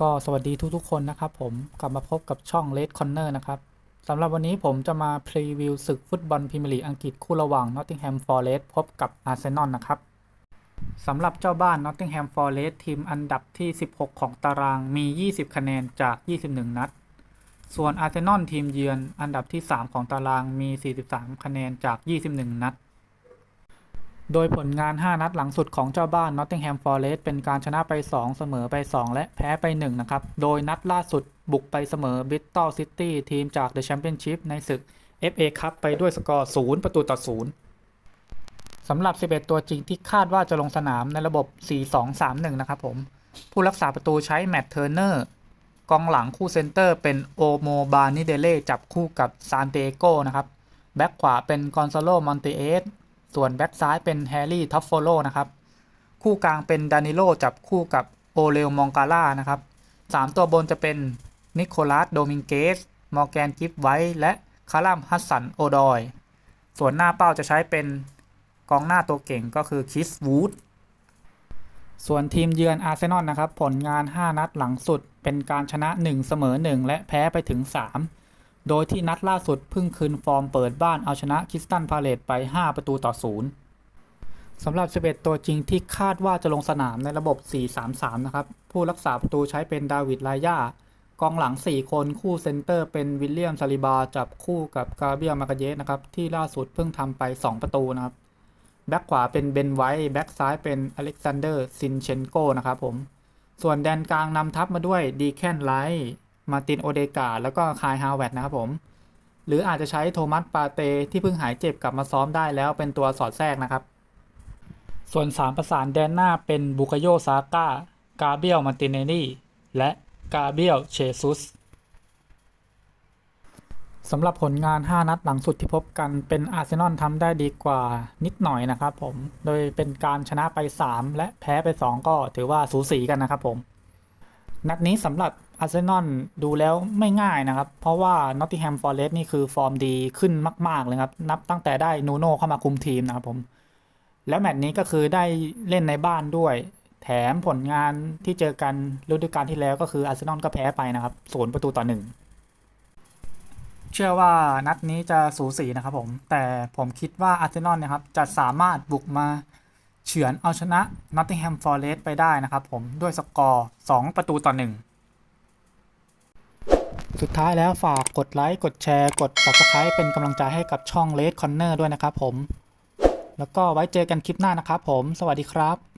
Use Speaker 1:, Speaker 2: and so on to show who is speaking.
Speaker 1: ก็สวัสดีทุกๆคนนะครับผมกลับมาพบกับช่อง Red Corner นะครับสำหรับวันนี้ผมจะมาพรีวิวศึกฟุตบอลพรีเมียร์ลีกอังกฤษคู่ระหว่าง Nottingham Forest พบกับ Arsenal นะครับสำหรับเจ้าบ้าน Nottingham Forest ทีมอันดับที่ 16 ของตารางมี 20 คะแนนจาก 21 นัด ส่วน Arsenal ทีมเยือนอันดับที่ 3 ของตารางมี 43 คะแนนจาก 21 นัด โดยผลงาน 5 นัดหลังสุดของเจ้าบ้าน Nottingham Forest เป็นการชนะไป 2 เสมอไป 2 และแพ้ไป 1 นะครับ โดยนัดล่าสุดบุกไปเสมอ Bristol City ทีมจาก The Championship ในศึก FA Cup ไปด้วยสกอร์ 0 ประตูต่อ 0 สำหรับ 11 ตัวจริงที่คาดว่าจะลงสนามในระบบ 4-2-3-1 นะครับผม ผู้รักษาประตูใช้แมตต์เทอร์เนอร์กองหลังคู่เซนเตอร์เป็นโอโมบานิเดเล่จับคู่กับซานเตโกนะครับ แบ็กขวาเป็นกอนซาโลมอนเตเอส ส่วนแบ็กซ้ายเป็นแฮร์รี่ท็อฟโฟโลนะครับ คู่กลางเป็นดานิโลจับคู่กับโอเลลมองกาล่านะครับสามตัวบนจะเป็นนิโคลัสโดมิงเกส มอร์แกนกิฟไว้ และคาร์ลัมฮัสสันโอดอย ส่วนหน้าเป้าจะใช้เป็นกองหน้าตัวเก่งก็คือคิสวูด ส่วนทีมเยือนอาร์เซนอลนะครับ ผลงาน 5 นัดหลังสุดเป็นการชนะ 1 เสมอ 1 และแพ้ไปถึง 3 โดยที่นัดล่าสุดเพิ่งคืนฟอร์มเปิดบ้านเอาชนะคิสตันพาเลตไป 5 ประตูต่อ0สำหรับ 11 ตัวจริงที่คาดว่าจะลงสนามในระบบ 4-3-3 นะครับ ผู้รักษาประตูใช้เป็นดาวิดลายากองหลัง 4 คนคู่เซนเตอร์เป็นวิลเลียมซาลิบา จับคู่กับกาเบียลมากาเยสนะครับ ที่ล่าสุดเพิ่งทำไป 2 ประตูนะครับ แบ็กขวาเป็นเบนไวท์แบ็กซ้ายเป็นอเล็กซานเดอร์ซินเชนโกนะครับผม ส่วนแดนกลางนำทัพมาด้วยดีแคนไลท์ มาตินโอเดกาแล้วก็คายฮาวเวตนะครับผมหรืออาจจะใช้โทมัสปาเตที่เพิ่งหายเจ็บกลับมาซ้อมได้แล้วเป็นตัวสอดแทรกนะครับ ส่วน 3 ประสานแดนหน้าเป็นบุกโยซาก้ากาเบียลมาติเนลี่และกาเบียลเชซุสสำหรับผลงาน 5 นัดหลังสุดที่พบกันเป็นอาร์เซนอลทำได้ดีกว่านิดหน่อยนะครับผม โดยเป็นการชนะไป 3 และแพ้ไป 2 ก็ถือว่าสูสีกันนะครับผม นัดนี้สำหรับ อาร์เซนอลดูแล้วไม่ง่ายนะครับ เพราะว่านอตติแฮมฟอร์เรสต์นี่คือฟอร์มดีขึ้นมาก ๆ เลยครับ นับตั้งแต่ได้นูโน่เข้ามาคุมทีมนะครับผม แล้วแมตช์นี้ก็คือได้เล่นในบ้านด้วย แถมผลงานที่เจอกันฤดูกาลที่แล้วก็คืออาร์เซนอลก็แพ้ไปนะครับศูนย์ประตูต่อหนึ่งเชื่อว่านัดนี้จะสูสีนะครับผม แต่ผมคิดว่าอาร์เซนอลนะครับจะสามารถบุกมาเฉือนเอาชนะ Nottingham Forest ไปได้นะครับผมด้วยสกอร์ 2 ประตูต่อ 1 สุดท้ายแล้วฝากกดไลค์ กดแชร์ กด Subscribe เป็นกำลังใจให้กับช่อง Red Corner ด้วยนะครับผม แล้วก็ไว้เจอกันคลิปหน้านะครับผม สวัสดีครับ